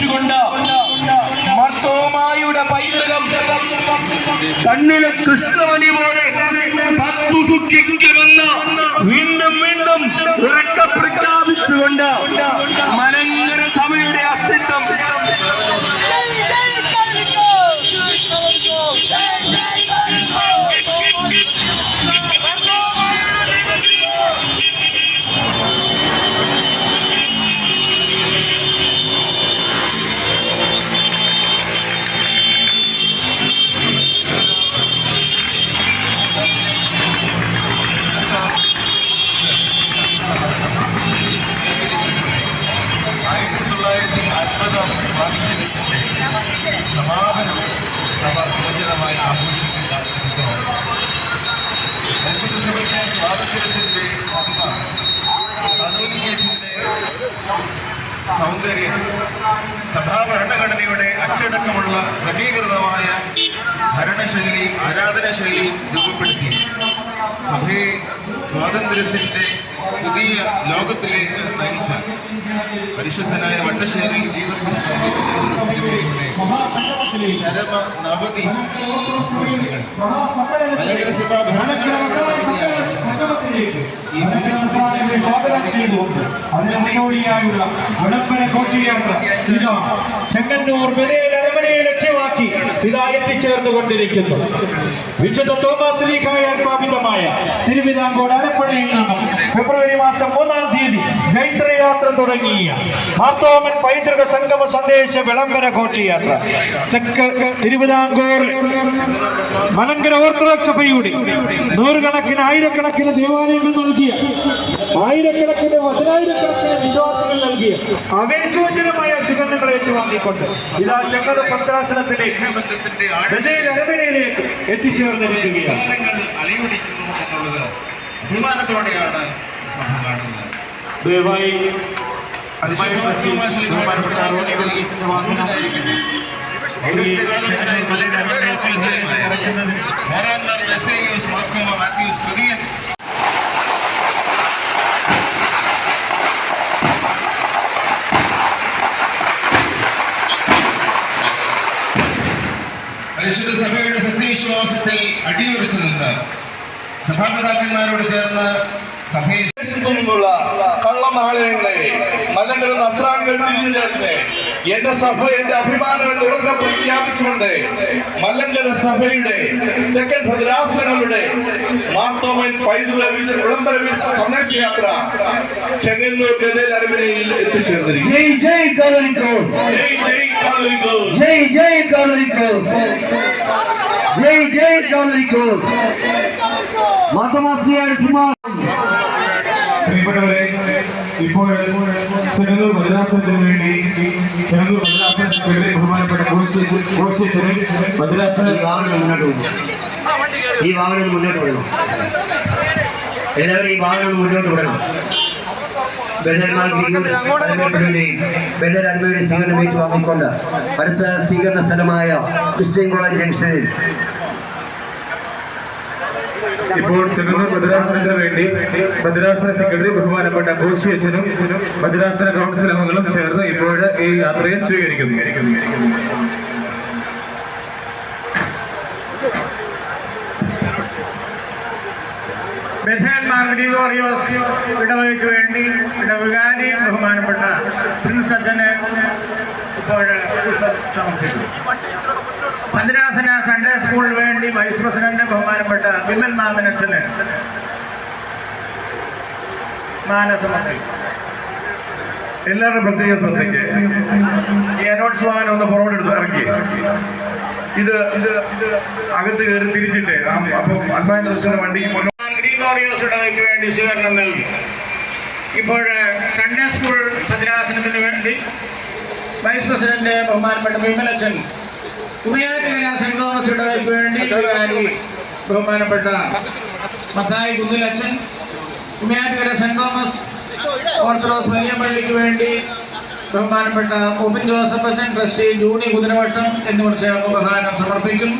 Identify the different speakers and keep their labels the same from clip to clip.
Speaker 1: പ്രഖ്യാപിച്ചുകൊണ്ട് മർത്തോമായുടെ പൈതൃകം. കണ്ണിലെ കൃഷ്ണമണി പോലെ
Speaker 2: ക്രമീകൃതമായ ഭരണശൈലി ആരാധനശൈലി രൂപപ്പെടുത്തി. സഭയെ സ്വാതന്ത്ര്യത്തിന്റെ പുതിയ ലോകത്തിലേക്ക് നയിച്ച പരിശുദ്ധനായ വട്ടശ്ശേരി ജീവകൃഷ്ണയുടെ ചരമ നവതി
Speaker 3: അതിന് മുന്നോടിയായുള്ള വിളംബര ഘോഷയാത്ര ചെങ്ങന്നൂർ വിലയിൽ അരമനയെ ലക്ഷ്യമാക്കി ഇതാ എത്തിച്ചേർന്നുകൊണ്ടിരിക്കുന്നു വിശുദ്ധ തോമസ് ലീഖായ സ്ഥാപിതമായ തിരുവിതാംകോട് അരപ്പള്ളിയിൽ നിന്നും ഫെബ്രുവരി മാസം മൂന്നാം തീയതി ജൈത്രയാത്ര തുടങ്ങിയ മാർത്തോമൻ പൈതൃക സംഗമ സന്ദേശ വിളംബര ഘോഷയാത്ര. തെക്ക് തിരുവിതാംകൂർ മലങ്കര ഓർത്തഡോക്സ് സഭയുടെ നൂറുകണക്കിന് ആയിരക്കണക്കിന് ദേവാലയങ്ങൾ നൽകിയ ആയിരക്കണക്കിന് പതിനായിരക്കണക്കിന് വിശ്വാസികൾ നൽകിയ അവേശോചനമായ ചിഹ്നങ്ങൾ ഏറ്റുവാങ്ങിക്കൊണ്ട് ഇതാ ചങ്ങല പത്രാസനത്തിലേക്ക് അരമനയിലേക്ക് എത്തിച്ചേർന്നിരിക്കുകയാണ്.
Speaker 2: അലയൊടിക്കുന്നു എന്നുള്ളത് അഭിമാനത്തോടെയാണ് സഭ കാണുന്നത്.
Speaker 3: ദയവായി
Speaker 2: പരിശുദ്ധ സഭയുടെ സത്യവിശ്വാസത്തിൽ അടിയുറച്ചു നിന്ന് സഭാപിതാക്കന്മാരോട് ചേർന്ന് സഭയെ
Speaker 4: നിന്നുള്ള കള്ളമാലയങ്ങളെ മലങ്കര നസ്രാണികൾ തിരിഞ്ഞെടുത്ത് എന്റെ സഭ എന്റെ അഭിമാനം എന്ന് ഉറക്കെ പ്രഖ്യാപിച്ചുകൊണ്ട് മലങ്കര സഭയുടെ തെക്കൻ ഭദ്രാസനങ്ങളുടെ മാർത്തോമൻ പൈതൃക വി- വിളംബര വി- സന്ദേശയാത്ര ചെങ്ങന്നൂർ ഗതേൽ അരമനയിൽ എത്തിച്ചേർന്നിരിക്കുന്നു
Speaker 5: ജയ് ജയ് കാതലിക്കോസ്
Speaker 4: ജയ് ജയ് കാതലിക്കോസ്.
Speaker 5: ജയ് ജയ് കാതലിക്കോസ് ജയ് ജയ് കാതലിക്കോസ് മാതമാശ്രീയായ സിംഹാസനം
Speaker 6: പ്രിയപ്പെട്ടവരെ ഇപ്പോൾ ചെങ്ങന്നൂർ ഭദ്രാസനത്തിന് വേണ്ടി ചെങ്ങന്നൂർ ഭദ്രാസന സെക്രട്ടറി ബഹുമാനപ്പെട്ട കോശേശ്വരൻ
Speaker 5: വാഹനം മുന്നോട്ട് പോകുന്നു. ഈ വാഹനം മുന്നോട്ട് വിടണം. എല്ലാവരും ഈ വാഹനം മുന്നോട്ട് വിടണം. ബദർമാൽ ഗ്രിഗോറിയുടെയും ബദർ അരുമയുടെ സ്വീകരണം ഏറ്റുവാങ്ങിക്കൊണ്ട് അടുത്ത സ്വീകരണ സ്ഥലമായ ക്രിസ്ത്യൻ കോളേജ് ജംഗ്ഷനിൽ
Speaker 6: ഇപ്പോൾ ചെങ്ങന്നൂർ ഭദ്രാസനത്തിന് വേണ്ടി ഭദ്രാസന സെക്രട്ടറി ബഹുമാനപ്പെട്ട കോശി അച്ഛനും ഭദ്രാസന കൗൺസിൽ അംഗങ്ങളും ചേർന്ന് ഇപ്പോൾ ഈ യാത്രയെ സ്വീകരിക്കുന്നു.
Speaker 3: ഇടവയ്ക്ക് വേണ്ടി ഇടവുകാരി ബഹുമാനപ്പെട്ട പ്രിൻസ് അച്ഛന് ഇപ്പോൾ പുഷ്പം സമർപ്പിച്ചു സൺഡേ സ്കൂളിന് വേണ്ടി വൈസ് പ്രസിഡന്റ് ബഹുമാനപ്പെട്ട വിമൽ മാമനച്ചന് സമർപ്പിച്ചു
Speaker 6: എല്ലാവരുടെ പ്രത്യേക ശ്രദ്ധയ്ക്ക് ഈ അനൗൺസ് വാഹനം ഒന്ന് പുറകോട്ട് എടുത്ത് ഇറക്കി. ഇത് ഇത് ഇത് അകത്ത് കയറി തിരിച്ചിട്ട് അപ്പം ദിവസത്തിന്റെ വണ്ടിക്ക് മുന്നോട്ട്
Speaker 3: വേണ്ടി സ്വീകരണം നൽകി ഇപ്പോൾ സൺഡേ സ്കൂൾ ഭദ്രാസനത്തിന് വേണ്ടി വൈസ് പ്രസിഡന്റ് ബഹുമാനപ്പെട്ട വിമലച്ചൻ ഉമയാറ്റുകര സെന്റ് തോമസിയുടെ വേണ്ടി ബഹുമാനപ്പെട്ട മസായി കുന്നിലച്ചൻ ഉമയാറ്റുകര സെന്റ് തോമസ് ഓർത്തഡോക്സ് വലിയ പള്ളിക്ക് വേണ്ടി ബഹുമാനപ്പെട്ട ഒബിൻ ജോസഫ് അച്ഛൻ ട്രസ്റ്റി ജൂണി കുതിരവട്ടം എന്നിവർ ചേർന്ന് പ്രധാനം സമർപ്പിക്കും.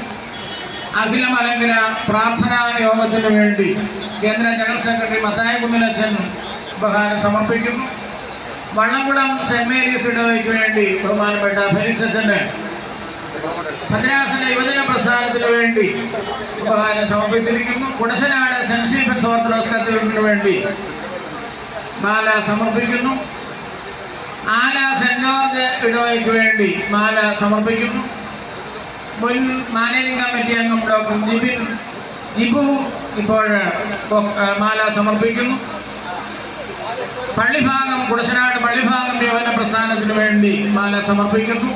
Speaker 3: അഖില മലങ്കര പ്രാർത്ഥനാ യോഗത്തിന് വേണ്ടി കേന്ദ്ര ജനറൽ സെക്രട്ടറി മത്തായ കുന്നിലച്ചൻ ഉപഹാരം സമർപ്പിക്കും. വള്ളംകുളം സെന്റ് മേരീസ് ഇടവയ്ക്ക് വേണ്ടി ബഹുമാനപ്പെട്ട ഫരീസച്ചന് ഭദ്രാസന യുവജന പ്രസ്ഥാനത്തിന് വേണ്ടി ഉപഹാരം സമർപ്പിച്ചിരിക്കുന്നു. കുടശനാട് സെന്റ് സ്റ്റീഫൻസ് ഓർത്തഡോക്സ് കത്തീഡ്രലിന് വേണ്ടി മാല സമർപ്പിക്കുന്നു. ആല സെന്റ് ജോർജ് ഇടവയ്ക്ക് വേണ്ടി മാല സമർപ്പിക്കുന്നു. മുൻ മാനേജിംഗ് കമ്മിറ്റി അംഗം ഡോക്ടർ ജിബിൻ ജിബു ഇപ്പോൾ മാല സമർപ്പിക്കുന്നു. പള്ളിഭാഗം കുടശനാട് പള്ളിഭാഗം യുവജന പ്രസ്ഥാനത്തിന് വേണ്ടി മാല സമർപ്പിക്കുന്നു.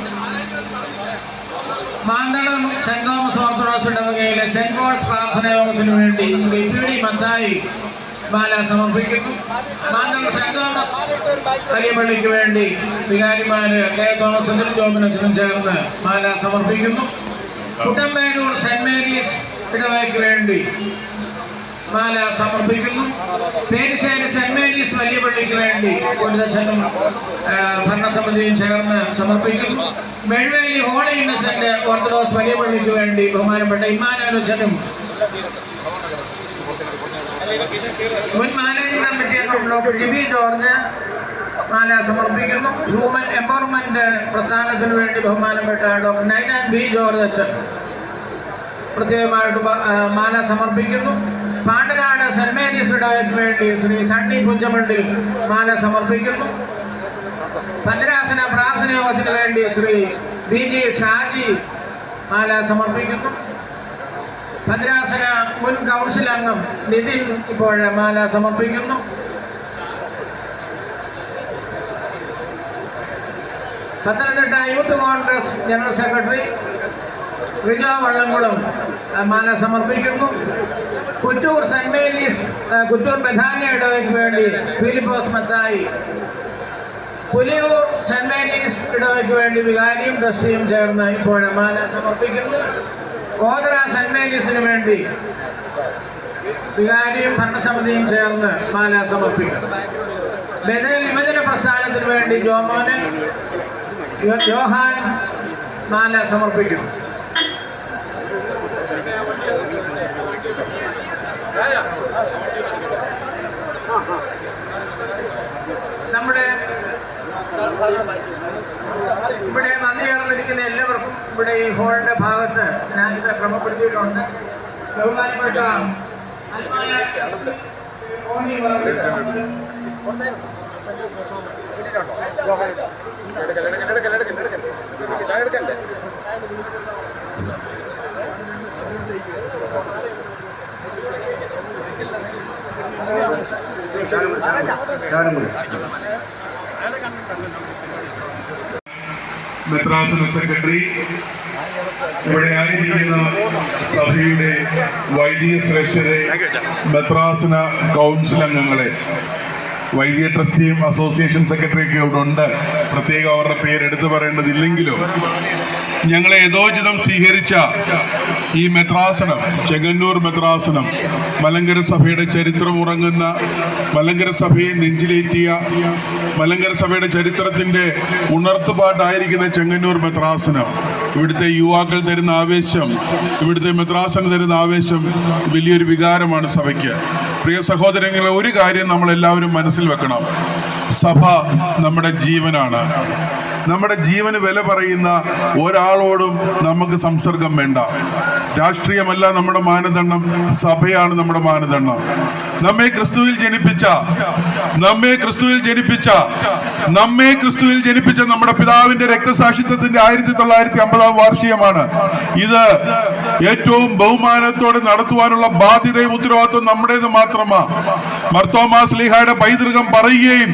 Speaker 3: മാന്തളം സെന്റ് തോമസ് ഓർത്തഡോക്സ് ഇടവകയിലെ സെന്റ് പോൾസ് പ്രാർത്ഥന യോഗത്തിന് വേണ്ടി ശ്രീ പി ഡി മത്തായി മാല സമർപ്പിക്കുന്നു. മാന്തളം സെന്റ് തോമസ് വലിയ പള്ളിക്ക് വേണ്ടി വികാരിമാര് കെ തോമസിനും ജോബിനച്ചനും ചേർന്ന് മാല സമർപ്പിക്കുന്നു. കുട്ടമ്പേരൂർ സെന്റ് മേരീസ് ഇടവകയ്ക്ക് വേണ്ടി മാല സമർപ്പിക്കുന്നു. പേരിശ്ശേരി സെന്റ് മേരീസ് വലിയ പള്ളിക്ക് വേണ്ടി ഗുരുദക്ഷനും ഭരണസമിതിയും ചേർന്ന് സമർപ്പിക്കുന്നു മെഴുവേലി ഹോളി ഇന്നസെന്റ് ഓർത്തഡോക്സ് വലിയ പള്ളിക്ക് വേണ്ടി ബഹുമാനപ്പെട്ട ഇമാനാലോചനും മുൻ മാനേജിംഗ് കമ്മിറ്റി അംഗം ഡോക്ടർ ജിബി ജോർജ് മാല സമർപ്പിക്കുന്നു. ഹ്യൂമൻ എംപവർമെന്റ് പ്രസ്ഥാനത്തിന് വേണ്ടി ബഹുമാനപ്പെട്ട ഡോക്ടർ നൈനാൻ ബി ജോർജ് അച്ഛൻ പ്രത്യേകമായിട്ട് മാല സമർപ്പിക്കുന്നു. പാണ്ടനാട് സെന്റ് മേരീസ് ഇടവയ്ക്ക് വേണ്ടി ശ്രീ സണ്ണി പുഞ്ചമണ്ടിൽ മാല സമർപ്പിക്കുന്നു. ഭദ്രാസന പ്രാർത്ഥന യോഗത്തിന് വേണ്ടി ശ്രീ ബി ജി ഷാജി മാല സമർപ്പിക്കുന്നു. ഭദ്രാസന മുൻ കൗൺസിൽ അംഗം നിതിൻ ഇപ്പോൾ മാല സമർപ്പിക്കുന്നു. Pathanamthitta youth Congress general secretary Rija Vallamkulam മാല സമർപ്പിക്കുന്നു. Kuttoor saint Mary's Kuttoor Bethany ഇടവയ്ക്ക് വേണ്ടി ഫിലിപ്പോസ് മത്തായി പുലിയൂർ സെന്റ് മേരീസ് ഇടവയ്ക്ക് വേണ്ടി വികാരിയും ട്രസ്റ്റിയും ചേർന്ന് ഇപ്പോഴ മാല സമർപ്പിക്കുന്നു. കോതറ സെന്റ് മേരീസിന് വേണ്ടി വികാരിയും ഭരണസമിതിയും ചേർന്ന് മാല സമർപ്പിക്കുന്നു. ബദൽ യുവജന പ്രസ്ഥാനത്തിന് വേണ്ടി ജോമോന് ജോഹാൻ മാല സമർപ്പിക്കുന്നു നമ്മുടെ ഇവിടെ വന്നു ചേർന്നിരിക്കുന്ന എല്ലാവർക്കും ഇവിടെ ഈ ഹോളിന്റെ ഭാഗത്ത് സ്നാക്സ് ക്രമപ്പെടുത്തിയിട്ടുണ്ട്. ബഹുമാനപ്പെട്ട
Speaker 5: കൂടി.
Speaker 4: മെത്രാസന സെക്രട്ടറി ഇവിടെ ആയിരിക്കുന്ന സഭയുടെ വൈദിക ശ്രേഷ്ഠരെ മെത്രാസന കൗൺസിൽ അംഗങ്ങളെ വൈദിക ട്രസ്റ്റിയും അസോസിയേഷൻ സെക്രട്ടറിയൊക്കെ ഇവിടെ ഉണ്ട്. പ്രത്യേകം അവരുടെ പേര് എടുത്തു പറയേണ്ടതില്ലെങ്കിലും ഞങ്ങളെ യഥോചിതം സ്വീകരിച്ച ഈ മെത്രാസനം ചെങ്ങന്നൂർ മെത്രാസനം മലങ്കര സഭയുടെ ചരിത്രം ഉറങ്ങുന്ന മലങ്കര സഭയെ നെഞ്ചിലേറ്റിയ മലങ്കര സഭയുടെ ചരിത്രത്തിന്റെ ഉണർത്തുപാട്ടായിരിക്കുന്ന ചെങ്ങന്നൂർ മെത്രാസനം. ഇവിടുത്തെ യുവാക്കൾ തരുന്ന ആവേശം ഇവിടുത്തെ മെത്രാസനം തരുന്ന ആവേശം വലിയൊരു വികാരമാണ് സഭയ്ക്ക്. പ്രിയ സഹോദരങ്ങളെ ഒരു കാര്യം നമ്മൾ എല്ലാവരും മനസ്സിൽ വെക്കണം. സഭ നമ്മുടെ ജീവനാണ്. നമ്മുടെ ജീവന് വില പറയുന്ന ഒരാളോടും നമുക്ക് സംസർഗം വേണ്ട. രാഷ്ട്രീയമല്ല നമ്മുടെ മാനദണ്ഡം. സഭയാണ് നമ്മുടെ മാനദണ്ഡം. നമ്മെ ക്രിസ്തുവിൽ ജനിപ്പിച്ച നമ്മെ ക്രിസ്തുവിൽ ജനിപ്പിച്ച നമ്മെ ക്രിസ്തുവിൽ ജനിപ്പിച്ച നമ്മുടെ പിതാവിന്റെ രക്തസാക്ഷിത്വത്തിന്റെ ആയിരത്തി തൊള്ളായിരത്തി അമ്പതാം വാർഷികമാണ്. ഇത് ഏറ്റവും ബഹുമാനത്തോടെ നടത്തുവാനുള്ള ബാധ്യതയും ഉത്തരവാദിത്വം നമ്മുടേത് മാത്രമാണ് മർത്തോമാസ് ലീഹായുടെ പൈതൃകം പറയുകയും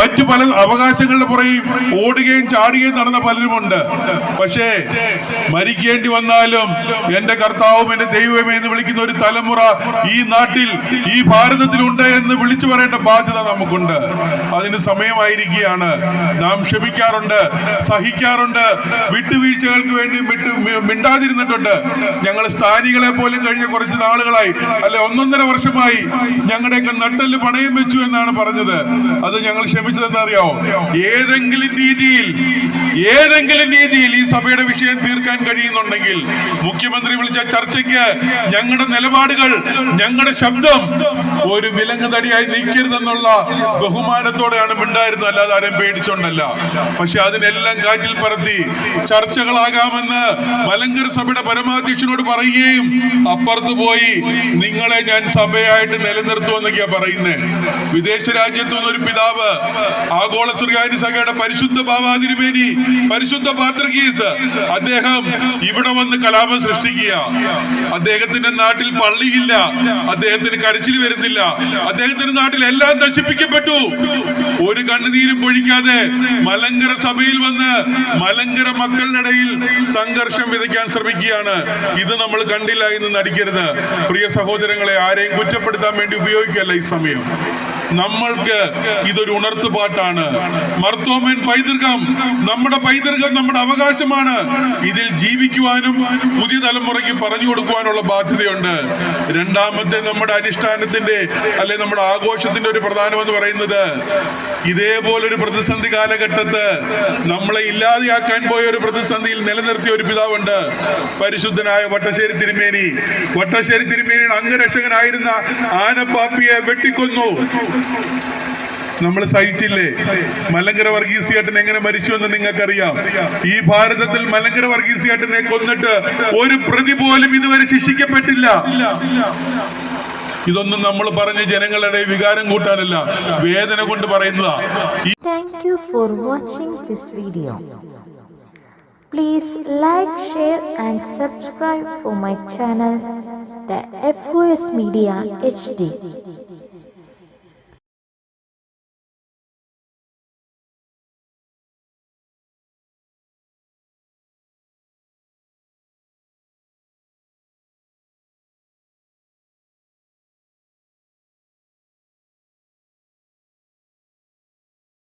Speaker 4: മറ്റു പല അവകാശങ്ങളുടെ പുറകെയും ഓടുകയും ചാടുകയും നടന്ന പലരുമുണ്ട്. പക്ഷേ മരിക്കേണ്ടി വന്നാലും എന്റെ കർത്താവും എന്റെ ദൈവമേ എന്ന് വിളിക്കുന്ന ഒരു തലമുറ ഈ നാട്ടിൽ ഈ ഭാരതത്തിലുണ്ട് എന്ന് വിളിച്ചു പറയേണ്ട ബാധ്യത നമുക്കുണ്ട്. അതിന് സമയമായിരിക്കുകയാണ്. നാം ക്ഷമിക്കാറുണ്ട് സഹിക്കാറുണ്ട് വിട്ടുവീഴ്ചകൾക്ക് വേണ്ടി വിട്ടു മിണ്ടാതിരുന്നിട്ടുണ്ട്. ഞങ്ങൾ സ്ഥാനികളെ പോലും കഴിഞ്ഞ കുറച്ച് നാളുകളായി അല്ലെ ഒന്നൊന്നര വർഷമായി ഞങ്ങളുടെയൊക്കെ നട്ടൽ പണയം വെച്ചു എന്നാണ് പറഞ്ഞത്. അത് ഞങ്ങൾ ക്ഷമിച്ചതെന്നറിയാവോ ഏതെങ്കിലും രീതിയിൽ ഏതെങ്കിലും രീതിയിൽ ഈ സഭയുടെ വിഷയം തീർക്കാൻ കഴിയുന്നുണ്ടെങ്കിൽ മുഖ്യമന്ത്രി വിളിച്ച ചർച്ചയ്ക്ക് ഞങ്ങളുടെ നിലപാടുകൾ ഞങ്ങളുടെ ശബ്ദം ഒരു വിലങ്ങ് തടിയായി നിൽക്കരുതെന്നുള്ള ബഹുമാനത്തോടെയാണ് മിണ്ടായിരുന്നത് അല്ലാതെ ആരെയും പേടിച്ചോണ്ടല്ല. പക്ഷെ അതിനെല്ലാം കാറ്റിൽ പറത്തി ചർച്ചകളാകാമെന്ന് മലങ്കര സഭയുടെ പരമാധ്യക്ഷനോട് പറയുകയും അപ്പുറത്ത് പോയി നിങ്ങളെ ഞാൻ സഭയായിട്ട് നിലനിർത്തുമെന്നൊക്കെയാ പറയുന്നത് വിദേശ രാജ്യത്തു നിന്നൊരു പിതാവ് ആഗോള ശ്രീകാര്യ സഭയുടെ പരിശുദ്ധ ഭാവാതിരുമേനി പരിശുദ്ധ പാത്രകീസ്. അദ്ദേഹം ഇവിടെ വന്ന് കലാപം സൃഷ്ടിക്കുക അദ്ദേഹത്തിന്റെ നാട്ടിൽ പള്ളിയില്ല. അദ്ദേഹത്തിന് കരച്ചിൽ വരുന്നില്ല അദ്ദേഹത്തിന്റെ നാട്ടിൽ എല്ലാം നശിപ്പിക്കപ്പെട്ടു. ഒരു കണ്ണുനീരും പൊഴിക്കാതെ മലങ്കര സഭയിൽ വന്ന് മലങ്കര മക്കളുടെ ഇടയിൽ സംഘർഷം വിതയ്ക്കാൻ ശ്രമിക്കുകയാണ്. ഇത് നമ്മൾ കണ്ടില്ല എന്ന് നടിക്കരുത്. പ്രിയ സഹോദരങ്ങളെ ആരെയും കുറ്റപ്പെടുത്താൻ വേണ്ടി ഉപയോഗിക്കല്ല ഈ സമയം. നമ്മൾക്ക് ഇതൊരു ഉണർത്തുപാട്ടാണ്. മർത്തോമൻ പൈതൃകം നമ്മുടെ പൈതൃകം നമ്മുടെ അവകാശമാണ്. ഇതിൽ ജീവിക്കുവാനും പുതിയ തലമുറയ്ക്ക് പറഞ്ഞു കൊടുക്കുവാനുള്ള ബാധ്യതയുണ്ട്. രണ്ടാമത്തെ നമ്മുടെ അനുഷ്ഠാനത്തിന്റെ അല്ലെ നമ്മുടെ ആഘോഷത്തിന്റെ ഒരു പ്രധാനമെന്ന് പറയുന്നത് ഇതേപോലൊരു പ്രതിസന്ധി കാലഘട്ടത്ത് നമ്മളെ ഇല്ലാതെയാക്കാൻ പോയ ഒരു പ്രതിസന്ധിയിൽ നിലനിർത്തിയ ഒരു പിതാവുണ്ട്. പരിശുദ്ധനായ വട്ടശ്ശേരി തിരുമേനി. വട്ടശ്ശേരി തിരുമേനിയുടെ അംഗരക്ഷകനായിരുന്ന ആനപ്പാപ്പിയെ വെട്ടിക്കൊന്നു. നമ്മൾ സഹിച്ചില്ലേ മലങ്കര വർഗീസിയേട്ടൻ എങ്ങനെ മരിച്ചു എന്ന് നിങ്ങൾക്കറിയാം ഈ ഭാരതത്തിൽ മലങ്കര വർഗീസിയേട്ടനെ കൊന്നിട്ട് ഒരു പ്രതി പോലും ഇതുവരെ ശിക്ഷിക്കപ്പെട്ടില്ല ഇതൊന്നും നമ്മൾ പറഞ്ഞ് ജനങ്ങളുടെ വികാരം കൂട്ടാനല്ല വേദന കൊണ്ട് പറയുന്നതാ
Speaker 7: you for watching this video. Please like, share and subscribe for my channel, the FOS Media HD.